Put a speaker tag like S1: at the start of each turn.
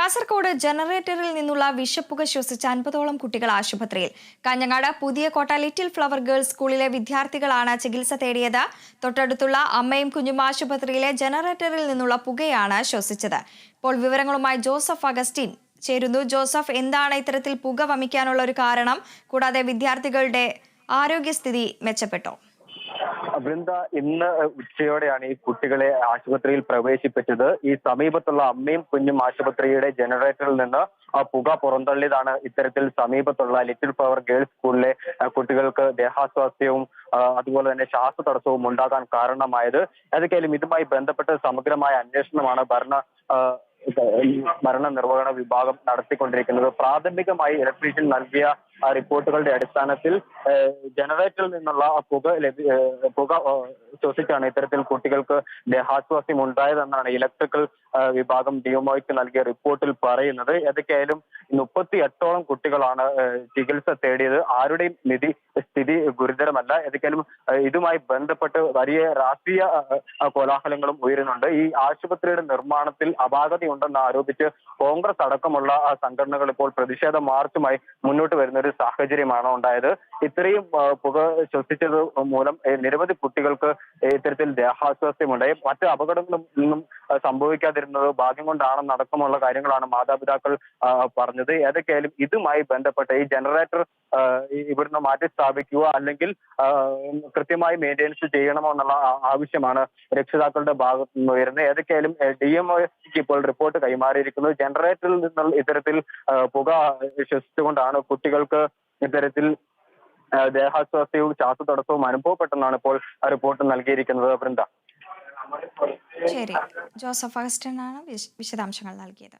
S1: കാസർഗോഡ് ജനറേറ്ററിൽ നിന്നുള്ള വിഷപ്പുക ശ്വസിച്ച അൻപതോളം കുട്ടികൾ ആശുപത്രിയിൽ. കാഞ്ഞങ്ങാട് പുതിയ കോട്ട ലിറ്റിൽ ഫ്ലവർ ഗേൾസ് സ്കൂളിലെ വിദ്യാർത്ഥികളാണ് ചികിത്സ തേടിയത്. തൊട്ടടുത്തുള്ള അമ്മയും കുഞ്ഞും ആശുപത്രിയിലെ ജനറേറ്ററിൽ നിന്നുള്ള പുകയാണ് ശ്വസിച്ചത്. ഇപ്പോൾ വിവരങ്ങളുമായി ജോസഫ് അഗസ്റ്റിൻ ചേരുന്നു. ജോസഫ് എന്താണ് ഇത്തരത്തിൽ പുക വമിക്കാനുള്ള ഒരു കാരണം? കൂടാതെ വിദ്യാർത്ഥികളുടെ ആരോഗ്യസ്ഥിതി മെച്ചപ്പെട്ടോ?
S2: വൃന്ദ ഇന്ന് ഉച്ചയോടെയാണ് ഈ കുട്ടികളെ ആശുപത്രിയിൽ പ്രവേശിപ്പിച്ചത്. ഈ സമീപത്തുള്ള അമ്മയും കുഞ്ഞും ആശുപത്രിയുടെ ജനറേറ്ററിൽ നിന്ന് പുക പുറന്തള്ളിയതാണ് ഇത്തരത്തിൽ സമീപത്തുള്ള ലിറ്റിൽ പവർ ഗേൾസ് സ്കൂളിലെ കുട്ടികൾക്ക് ദേഹാസ്വാസ്ഥ്യവും അതുപോലെ തന്നെ ശ്വാസ തടസ്സവും ഉണ്ടാകാൻ കാരണമായത്. ഏതൊക്കെയാലും ഇതുമായി ബന്ധപ്പെട്ട് സമഗ്രമായ അന്വേഷണമാണ് ഭരണ ഭരണ നിർവഹണ വിഭാഗം നടത്തിക്കൊണ്ടിരിക്കുന്നത്. പ്രാഥമികമായി ഇലക്ട്രീഷ്യൻ നൽകിയ റിപ്പോർട്ടുകളുടെ അടിസ്ഥാനത്തിൽ ജനറേറ്ററിൽ നിന്നുള്ള പുക പുക ശ്വസിച്ചാണ് ഇത്തരത്തിൽ കുട്ടികൾക്ക് ദേഹാസ്വാസ്യം ഉണ്ടായതെന്നാണ് ഇലക്ട്രിക്കൽ വിഭാഗം ഡിഒമോയ്ക്ക് നൽകിയ റിപ്പോർട്ടിൽ പറയുന്നത് ഏതൊക്കെയായാലും മുപ്പത്തി എട്ടോളം കുട്ടികളാണ് ചികിത്സ തേടിയത്. ആരുടെയും നിധി സ്ഥിതി ഗുരുതരമല്ല. ഏതൊക്കെയാലും ഇതുമായി ബന്ധപ്പെട്ട് വലിയ രാഷ്ട്രീയ കോലാഹലങ്ങളും ഉയരുന്നുണ്ട്. ഈ ആശുപത്രിയുടെ നിർമ്മാണത്തിൽ അപാകതയുണ്ടെന്ന് ആരോപിച്ച് കോൺഗ്രസ് അടക്കമുള്ള സംഘടനകൾ ഇപ്പോൾ പ്രതിഷേധ മാർച്ചുമായി മുന്നോട്ട് വരുന്ന ഒരു സാഹചര്യമാണ് ഉണ്ടായത്. ഇത്രയും പുക ശ്വസിച്ചത് മൂലം നിരവധി കുട്ടികൾക്ക് ഇത്തരത്തിൽ ദേഹാസ്വാസ്ഥ്യമുണ്ടായി മറ്റ് അപകടങ്ങളും ഒന്നും ആ, സംഭവിക്കാതിരുന്നത് ഭാഗ്യം കൊണ്ടാണെന്ന് അടക്കമുള്ള കാര്യങ്ങളാണ് മാതാപിതാക്കൾ പറഞ്ഞത്. ഏതൊക്കെയായാലും ഇതുമായി ബന്ധപ്പെട്ട് ഈ ജനറേറ്റർ ഇവിടുന്ന് മാറ്റി സ്ഥാപിക്കുക അല്ലെങ്കിൽ കൃത്യമായി മെയിന്റെനൻസ് ചെയ്യണമോ എന്നുള്ള ആവശ്യമാണ് രക്ഷിതാക്കളുടെ ഭാഗത്തു നിന്ന് വരുന്നത്. ഏതൊക്കെയായാലും ഡി എം ഇപ്പോൾ റിപ്പോർട്ട് കൈമാറിയിരിക്കുന്നത് ജനറേറ്ററിൽ നിന്നുള്ള ഇത്തരത്തിൽ പുക ശ്വസിച്ചുകൊണ്ടാണ് കുട്ടികൾക്ക് ഇത്തരത്തിൽ ദേഹാസ്വാസ്ഥ്യവും ശ്വാസതടസ്സവും അനുഭവപ്പെട്ടെന്നാണ് ഇപ്പോൾ റിപ്പോർട്ട് നൽകിയിരിക്കുന്നത്. വൃന്ദ.
S1: ശരി. ജോസഫ് അഗസ്റ്റിനാണ് ആണ് വിശദാംശങ്ങൾ നൽകിയത്.